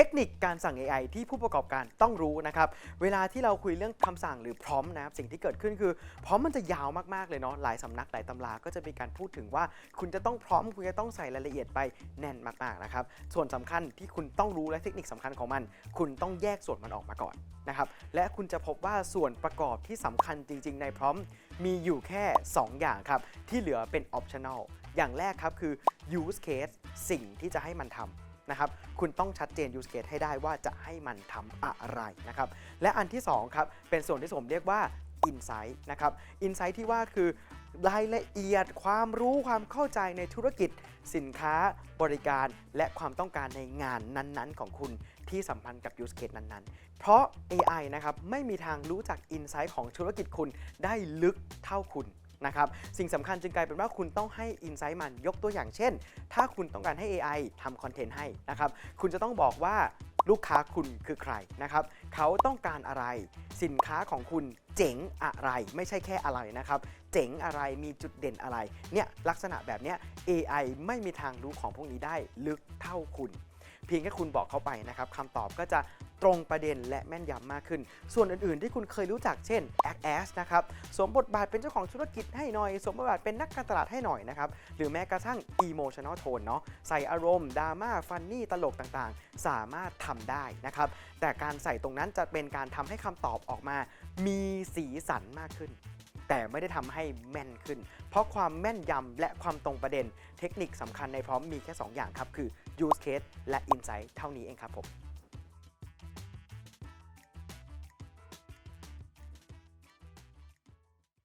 เทคนิคการสั่ง AI ที่ผู้ประกอบการต้องรู้นะครับ เวลาที่เราคุยเรื่องคำสั่งหรือพร้อมนะครับ สิ่งที่เกิดขึ้นคือพร้อมมันจะยาวมากๆเลยเนาะ หลายสำนักหลายตำราก็จะมีการพูดถึงว่า คุณจะต้องพร้อมคุณจะต้องใส่รายละเอียดไปแน่นมากๆนะครับ ส่วนสำคัญที่คุณต้องรู้และเทคนิคสำคัญของมัน คุณต้องแยกส่วนมันออกมาก่อนนะครับ และคุณจะพบว่าส่วนประกอบที่สำคัญจริง ๆ ในพร้อมมีอยู่แค่ 2 อย่างครับ ที่เหลือเป็น optional อย่างแรกครับคือ use case สิ่งที่จะให้มันทำ นะครับคุณต้องชัดเจน use case ให้ได้ว่าจะให้มันทำอะไรนะครับและอันที่2ครับเป็นส่วนที่ผมเรียกว่า insight นะครับ insight ที่ว่าคือรายละเอียดความรู้ความเข้าใจในธุรกิจ สินค้าบริการ และความต้องการในงานนั้นๆ ของคุณที่สัมพันธ์กับ use case นั้นๆ เพราะ AI นะครับไม่มีทางรู้จัก insight ของธุรกิจคุณได้ลึกเท่าคุณ นะครับสิ่งสำคัญจึงกลายเป็นว่าคุณต้องให้ Insight มันยกตัวอย่างเช่น ถ้าคุณต้องการให้ AI ทำคอนเทนต์ให้นะครับคุณจะต้องบอกว่าลูกค้าคุณคือใครนะครับ เขาต้องการอะไร สินค้าของคุณเจ๋งอะไร ไม่ใช่แค่อะไรนะครับ เจ๋งอะไร มีจุดเด่นอะไร เนี่ยลักษณะแบบเนี้ย AI ไม่มีทางรู้ของพวกนี้ได้ลึกเท่าคุณ เพียงแค่คุณบอกเขาไปนะครับคำตอบก็จะ ตรงประเด็นและแม่นยำมากขึ้น ส่วนอื่นๆ ที่คุณเคยรู้จักเช่น Act as นะครับสวมบทบาทเป็นเจ้าของธุรกิจให้หน่อย สวมบทบาทเป็นนักการตลาดให้หน่อยนะครับหรือแม้กระทั่ง emotional tone เนาะใส่อารมณ์ดราม่าฟันนี่ตลกต่างๆ สามารถทำได้นะครับแต่การใส่ตรงนั้นจะเป็นการทำให้คำตอบออกมา มีสีสันมากขึ้นแต่ไม่ได้ทำให้แม่นขึ้น เพราะความแม่นยำและความตรงประเด็น เทคนิคสำคัญในพร้อมมีแค่ 2 อย่างครับ คือ use case และ insight เท่านี้เองครับผม